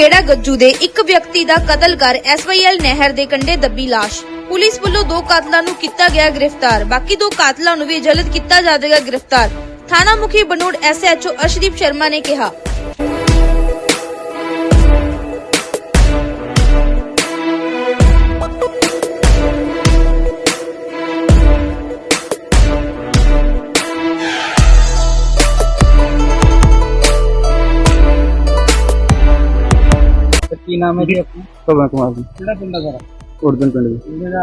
ਖੇੜਾ ਗੱਜੂ ਦੇ ਇੱਕ ਵਿਅਕਤੀ ਦਾ ਕਤਲ ਕਰ ਐਸਵਾਈਐਲ ਨਹਿਰ ਦੇ ਕੰਢੇ ਦੱਬੀ ਲਾਸ਼। ਪੁਲਿਸ ਵੱਲੋਂ ਦੋ ਕਾਤਲਾਂ ਨੂੰ ਕੀਤਾ ਗਿਆ ਗ੍ਰਿਫਤਾਰ। ਬਾਕੀ ਦੋ ਕਾਤਲਾਂ ਨੂੰ ਵੀ ਜਲਦ ਕੀਤਾ ਜਾਵੇਗਾ ਗ੍ਰਿਫਤਾਰ। ਥਾਣਾ ਮੁਖੀ ਬਨੂੜ ਐਸਐਚਓ ਅਰਸ਼ਦੀਪ ਸ਼ਰਮਾ ਨੇ ਕਿਹਾ ਨਾਮ ਹੈ ਜੀ ਆਪਣਾ? ਕਬਰ ਕੁਮਾਰ ਜੀ। ਕਿਹੜਾ ਪਿੰਡ ਹੈ ਸਾਰਾ? ਉਰਦਨ ਪਿੰਡ ਦੇ ਜਿਹੜਾ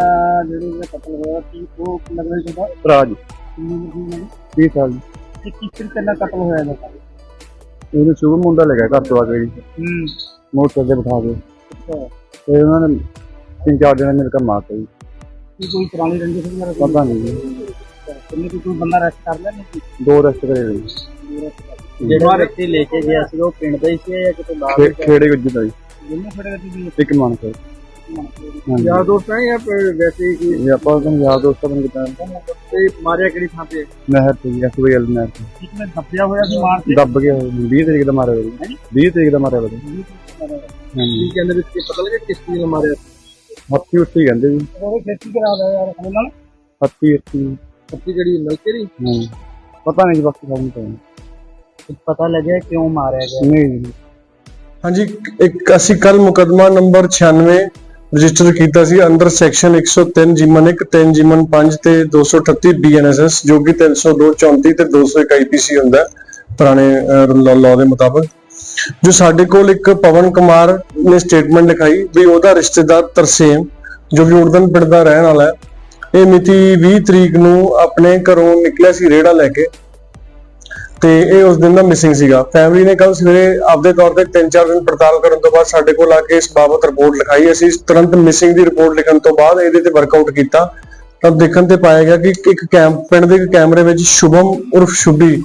ਜਿਹੜੇ ਦਾ ਕਤਲ ਹੋਇਆ ਕੀ ਉਹ ਲੱਗਦਾ ਤੁਹਾਡਾ ਰਾਜ ਕਿੰਨੀ ਉਮਰ ਦੀ ਹੈ? 30 ਸਾਲ ਦੀ ਤੇ ਕਿਸ ਤਰੀਕੇ ਨਾਲ ਕਤਲ ਹੋਇਆ ਇਹਦਾ? ਇਹਨੂੰ ਸ਼ੁਭ ਮੁੰਡਾ ਲੱਗਾ ਘਰ ਤੋਂ ਆ ਕੇ ਜੀ। ਹੂੰ। ਮੋਟਰ ਤੇ ਬਿਠਾ ਕੇ। ਅੱਛਾ। ਤੇ ਉਹਨਾਂ ਨੇ ਤਿੰਨ ਚਾਰ ਦਿਨ ਮੇਰੇ ਕੰਮ ਮਾਰਤਾ ਜੀ। ਕੀ ਕੋਈ ਪੁਰਾਣੀ ਰੰਜਿਸ਼ ਵਗੈਰਾ ਕੋਈ? ਪਤਾ ਨਹੀਂ ਜੀ। ਕਿੰਨੇ ਕੋਈ ਕੋਈ ਬੰਦਾ ਰੈਸਟ ਕਰ ਲਿਆ ਨਹੀਂ? ਦੋ ਰੈਸਟ ਕਰੇ ਹੋਏ ਜੀ। ਜਿਹੜਾ ਵਿਅਕਤੀ ਲੈ ਕੇ ਗਿਆ ਸੀ ਉਹ ਪਿੰਡ ਦਾ ਹੀ ਸੀ ਜਾਂ ਕਿਤੇ ਬਾਹਰ ਖੇ- ਖੇੜੇ ਗੱਜੂ ਦਾ ਜੀ। ਦੀ ਕੇ ਹਾਂਜੀ। ਯਾਰ ਦੋਸਤ ਹੈ ਜਾਂ ਫਿਰ ਵੈਸੇ ਹੀ ਇਹ ਆਪਾਂ ਨੂੰ ਯਾਦ ਦੋਸਤਾਂ ਨੂੰ ਕਿਤਾ ਤੇ ਮਾਰਿਆ ਕਿਹੜੀ ਥਾਂ ਤੇ? ਨਹਿਰ ਤੇ ਜੀ ਐਸਵਾਈਐਲ ਨਹਿਰ ਤੇ। ਇੱਕ ਨੇ ਦੱਬਿਆ ਹੋਇਆ ਸੀ ਮਾਰ ਕੇ। ਦੱਬ ਗਿਆ ਹੋਇਆ। ਜੀ, 20 ਤਰੀਕ ਦਾ ਮਾਰਿਆ ਹੋਇਆ। ਜੀ 20 ਤਰੀਕ ਦਾ ਮਾਰਿਆ ਹੋਇਆ। ਜੀ ਕੀ ਕਹਿੰਦੇ ਵੀ ਕੀ ਪਤਾ ਲੱਗਿਆ ਕਿਸ ਚੀਜ਼ ਨਾਲ ਮਾਰਿਆ? ਹੱਥੀ ਉੱਤੇ ਕਹਿੰਦੇ ਜੀ। ਉਹ ਖੇਤੀ ਕਰਾ ਲਿਆ ਯਾਰ ਉਹਨਾਂ ਨਾਲ? ਹੱਥੀ ਉੱਤੇ। ਸੱਤੀ ਜਿਹੜੀ ਨਲਕੇ ਦੀ ਹਾਂ ਪਤਾ ਨਹੀਂ ਜੀ ਬਾਕੀ ਸਾਨੂੰ ਤਾਂ ਨਹੀਂ। ਪਤਾ ਲੱਗਿਆ ਕਿਉਂ ਮਾਰਿਆ ਗਿਆ? ਨਹੀਂ ਜੀ। ਹਾਂਜੀ, ਇੱਕ ਅਸੀਂ ਕੱਲ ਮੁਕਦਮਾ ਨੰਬਰ 96 ਰਜਿਸਟਰ ਕੀਤਾ ਸੀ ਅੰਡਰ ਸੈਕਸ਼ਨ 103 ਜਿਮਨ 1 3 ਜਿਮਨ 5 ਤੇ 238 ਬੀਐਨਐਸਐਸ ਜੋ ਕਿ 302 34 ਤੇ 201 ਆਈਪੀਸੀ ਹੁੰਦਾ, ਪੁਰਾਣੇ ਲਾਅ ਦੇ ਮੁਤਾਬਕ। ਜੋ ਸਾਡੇ ਕੋਲ ਇੱਕ ਪਵਨ ਕੁਮਾਰ ਨੇ ਸਟੇਟਮੈਂਟ ਲਿਖਾਈ ਵੀ ਉਹਦਾ ਰਿਸ਼ਤੇਦਾਰ ਤਰਸੇਮ, ਜੋ ਕਿ ਉਰਦਨ ਪਿੰਡ ਦਾ ਰਹਿਣ ਵਾਲਾ ਹੈ, ਇਹ ਮਿਤੀ 20 ਤਰੀਕ ਨੂੰ ਆਪਣੇ ਘਰੋਂ ਨਿਕਲਿਆ ਸੀ ਰੇੜਾ ਲੈ ਕੇ। ਤੇ ਇਹ ਉਸ ਦਿਨ ਦਾ ਮਿਸਿੰਗ ਸੀਗਾ। ਫੈਮਿਲੀ ਨੇ ਕੱਲ ਸਵੇਰੇ ਆਪਦੇ ਤੌਰ ਤੇ 3-4 ਦਿਨ ਪੜਤਾਲ ਕਰਨ ਤੋਂ ਬਾਅਦ ਸਾਡੇ ਕੋਲ ਆ ਕੇ ਇਸ ਬਾਬਤ ਰਿਪੋਰਟ ਲਿਖਾਈ। ਅਸੀਂ ਤੁਰੰਤ ਮਿਸਿੰਗ ਦੀ ਰਿਪੋਰਟ ਲਿਖਣ ਤੋਂ ਬਾਅਦ ਇਹਦੇ ਤੇ ਵਰਕਆਊਟ ਕੀਤਾ। ਤਾਂ ਦੇਖਣ ਤੇ ਪਾਇਆ ਗਿਆ ਕਿ ਇੱਕ ਕੈਮ ਪਿੰਡ ਦੇ ਇੱਕ ਕੈਮਰੇ ਵਿੱਚ ਸ਼ੁਭਮ ਉਰਫ ਸ਼ੁਭੀ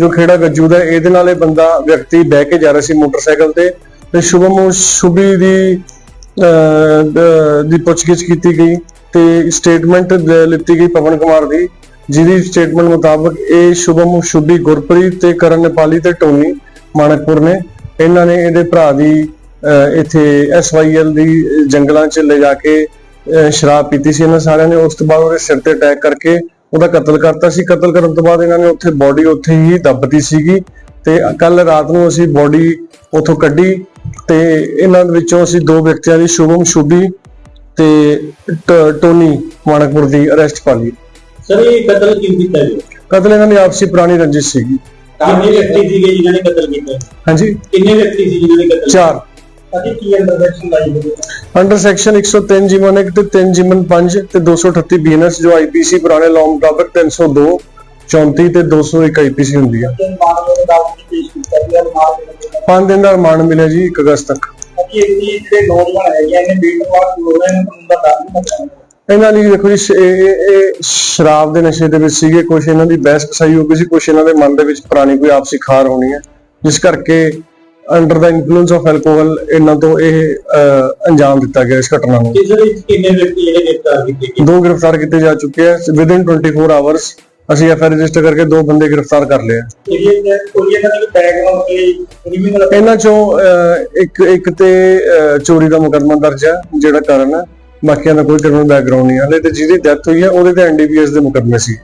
ਜੋ ਖੇੜਾ ਗੱਜੂ ਦਾ ਇਹਦੇ ਨਾਲ ਇਹ ਬੰਦਾ ਵਿਅਕਤੀ ਬਹਿ ਕੇ ਜਾ ਰਿਹਾ ਸੀ ਮੋਟਰਸਾਈਕਲ ਤੇ ਤੇ ਸ਼ੁਭਮ ਉਰ ਸ਼ੁਭੀ ਦੀ ਅਹ, ਦੀ ਪੁੱਛਗਿੱਛ ਕੀਤੀ ਗਈ ਤੇ ਸਟੇਟਮੈਂਟ ਲਿੱਤੀ ਗਈ ਪਵਨ ਕੁਮਾਰ ਦੀ। ਜਿਹਦੀ ਸਟੇਟਮੈਂਟ ਮੁਤਾਬਕ ਇਹ ਸ਼ੁਭਮ ਸ਼ੁਭੀ ਗੁਰਪ੍ਰੀਤ ਤੇ ਕਰਨ ਨੇਪਾਲੀ ਤੇ ਟੋਨੀ ਮਾਨਕਪੁਰ ਨੇ। ਇਹਨਾਂ ਨੇ ਇਹਦੇ ਭਰਾ ਦੀ ਅਹ, ਇੱਥੇ ਐਸਵਾਈਐਲ ਦੀ ਜੰਗਲਾਂ 'ਚ ਲੈ ਜਾ ਕੇ ਸ਼ਰਾਬ ਪੀਤੀ ਸੀ ਇਹਨਾਂ ਸਾਰਿਆਂ ਨੇ। ਉਸ ਤੋਂ ਬਾਅਦ ਉਹਦੇ ਸਿਰ ਤੇ ਅਟੈਕ ਕਰਕੇ ਉਹਦਾ ਕਤਲ ਕਰਤਾ ਸੀ। ਕਤਲ ਕਰਨ ਤੋਂ ਬਾਅਦ ਇਹਨਾਂ ਨੇ ਉੱਥੇ ਬੋਡੀ ਉੱਥੇ ਹੀ ਦੱਬਤੀ ਸੀਗੀ ਤੇ ਕੱਲ ਰਾਤ ਨੂੰ ਅਸੀਂ ਬੋਡੀ ਉੱਥੋਂ ਕੱਢੀ ਤੇ ਇਹਨਾਂ ਵਿੱਚੋਂ ਅਸੀਂ ਦੋ ਵਿਅਕਤੀਆਂ ਦੀ ਸ਼ੁਭਮ ਸ਼ੁਭੀ ਤੇ ਟ- ਟੋਨੀ ਮਾਨਕਪੁਰ ਦੀ ਅਰੈਸਟ ਪਾ ਲਈ। ਸਰ ਇਹ ਕਤਲ ਕਿਉਂ ਕੀਤਾ ਜੀ? ਕਤਲ ਇਹਨਾਂ ਦੀ ਆਪਸੀ ਪੁਰਾਣੀ ਰੰਜਿਸ਼ ਸੀਗੀ। ਕਿੰਨੇ ਵਿਅਕਤੀ ਸੀਗੇ ਜਿਨ੍ਹਾਂ ਨੇ ਕਤਲ ਕੀਤਾ? ਹਾਂਜੀ। ਕਿੰਨੇ ਵਿਅਕਤੀ ਸੀ ਜਿਨ੍ਹਾਂ ਨੇ ਕਤਲ ਚਾਰ। ਅਤੇ ਕੀ ਅੰਡਰਸੈਕਸ਼ਨ ਲਾਈ ਹੋਈ ਅੰਡਰ ਸੈਕਸ਼ਨ 103 ਜਿਮਨ 1 ਤੇ 3 ਜਿਮਨ 5 ਤੇ 238 ਬੀਐਨਐਸ ਜੋ ਆਈਪੀਸੀ ਪੁਰਾਣੇ ਲਾਅ ਮੁਤਾਬਕ 302 34 ਤੇ 201 ਆਈਪੀਸੀ ਹੁੰਦੀ ਹੈ ਕੀਤਾ 5 ਦਿਨ ਦਾ ਰਿਮਾਂਡ ਮਿਲਿਆ ਜੀ 1 ਅਗਸਤ ਤੱਕ। ਜਿਹੜੇ ਨੌਜਵਾਨ ਹੈਗੇ ਆ, ਇਹਨੇ ਬੀਟ ਵਾਰ ਹੋ ਰਹੇ ਨੇ ਉਹਨਾਂ ਦਾ ਨਹੀਂ ਕਰਨਾ ਇਹਨਾਂ ਦੀ ਦੇਖੋ ਜੀ ਇਹ ਸ਼ਰਾਬ ਦੇ ਨਸ਼ੇ ਦੇ ਵਿੱਚ ਸੀਗੇ ਕੁਝ ਇਹਨਾਂ ਦੀ ਬਹਿਸ ਕਸਾਈ ਹੋ ਗਈ ਸੀ ਕੁਝ ਇਹਨਾਂ ਦੇ ਮਨ ਦੇ ਵਿੱਚ ਪੁਰਾਣੀ ਕੋਈ ਆਪਸੀ ਖਾਰ ਹੋਣੀ ਹੈ ਜਿਸ ਕਰਕੇ under the influence of alcohol ਇਹਨਾਂ ਤੋਂ ਇਹ ਅੰਜਾਮ ਦਿੱਤਾ ਗਿਆ ਇਸ ਘਟਨਾ ਨੂੰ। ਦੇ ਕਿੰਨੇ ਵਿਅਕਤੀ ਗ੍ਰਿਫਤਾਰ ਕੀਤੇ ਗਏ? ਦੋ ਗ੍ਰਿਫਤਾਰ ਕੀਤੇ ਜਾ ਚੁੱਕੇ ਹੈ ਵਿਦਿਨ 24 ਆਵਰਸ ਅਸੀਂ ਐਫ ਆਈ ਰਜਿਸਟਰ ਕਰਕੇ ਦੋ ਬੰਦੇ ਗ੍ਰਿਫਤਾਰ ਕਰ ਲਏ ਆ ਇਹ ਕੋਈ ਇਹਨਾਂ ਚੋਂ ਇੱਕ ਇੱਕ ਤੇ ਚੋਰੀ ਦਾ ਮੁਕੱਦਮਾ ਦਰਜ ਹੈ ਜਿਹੜਾ ਕਾਰਨ ਹੈ। ਬਾਕੀਆਂ ਦਾ ਕੋਈ ਕ੍ਰਿਮੀਨਲ ਬੈਕਗ੍ਰਾਉਂਡ ਨਹੀਂ ਹੈ ਹਲੇ ਤੇ ਜਿਹਦੀ ਡੈਥ ਹੋਈ ਹੈ, ਉਹਦੇ ਤੇ ਐਨਡੀਪੀਐਸ ਦੇ ਮੁਕੱਦਮੇ ਸੀ।